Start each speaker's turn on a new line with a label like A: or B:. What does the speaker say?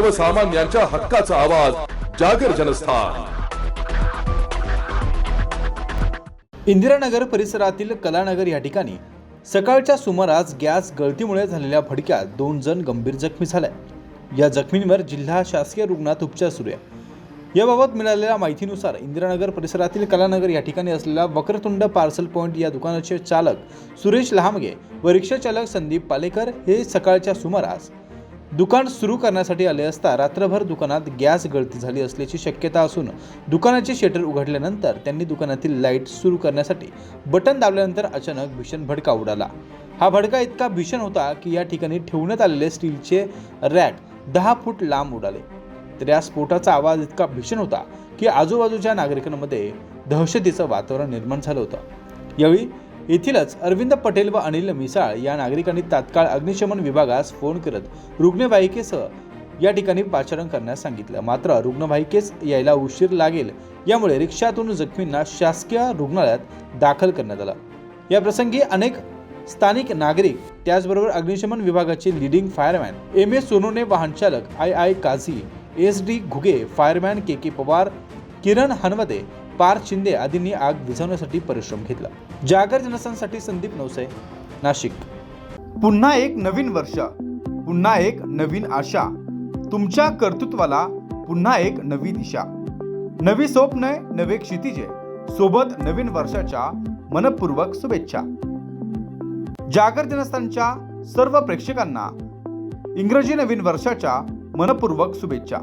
A: सर्वसामान्यांच्या हक्काचा आवाज जागर जनस्थान.
B: इंदिरानगर परिसरातील कलानगर या ठिकाणी सकाळच्या सुमारास गॅस गळतीमुळे झालेल्या भडक्यात दोन जण गंभीर जखमी झाले. या जखमींवर जिल्हा शासकीय रुग्णात उपचार सुरू आहे. याबाबत मिळालेल्या माहितीनुसार इंदिरानगर परिसरातील कलानगर या ठिकाणी असलेल्या वक्रतुंड पार्सल पॉईंट या दुकानाचे चालक सुरेश लहामगे व रिक्षा चालक संदीप पालेकर हे सकाळच्या सुमारास दुकान सुरू करण्यासाठी आले असता रात्रभर दुकानात गॅस गळती झाली असल्याची शक्यता असून दुकानाचे शटर उघडल्यानंतर त्यांनी दुकानातील लाइट सुरू करण्यासाठी बटन दाबल्यानंतर अचानक भीषण भडका उडाला. हा भडका इतका भीषण होता की या ठिकाणी ठेवण्यात आलेले स्टीलचे रॅक दहा फूट लांब उडाले. तर या स्फोटाचा आवाज इतका भीषण होता की आजूबाजूच्या नागरिकांमध्ये दहशतीचं वातावरण निर्माण झालं होतं. यावेळी येथीलच अरविंद पटेल व अनिल मिसाळ या नागरिकांनी तात्काळ अग्निशमन विभागास फोन करत रुग्णवाहिकेसह या ठिकाणी पाचारण करण्यास सांगितलं. मात्र रुग्णवाहिकेस यायला उशीर लागेल यामुळे रिक्षातून जखमींना शासकीय रुग्णालयात दाखल करण्यात आलं. या प्रसंगी अनेक स्थानिक नागरिक त्याचबरोबर अग्निशमन विभागाचे leading fireman M A Sonone वाहनचालक I I Kazi S D Ghuge fireman K K Pawar Kiran Hanwade Parth Shinde आदींनी आग विझवण्यासाठी परिश्रम घेतला. जागर जनसांसाठी संदीप नवसे नाशिक. पुन्हा एक नवीन वर्ष पुन्हा एक नवीन आशा. तुमच्या कर्तृत्वाला पुन्हा एक नवी दिशा. नवी स्वप्न नवे क्षितिजे. सोबत नवीन वर्षाच्या मनपूर्वक शुभेच्छा. जागर जनस्थानच्या सर्व प्रेक्षकांना इंग्रजी नवीन वर्षाच्या मनपूर्वक शुभेच्छा.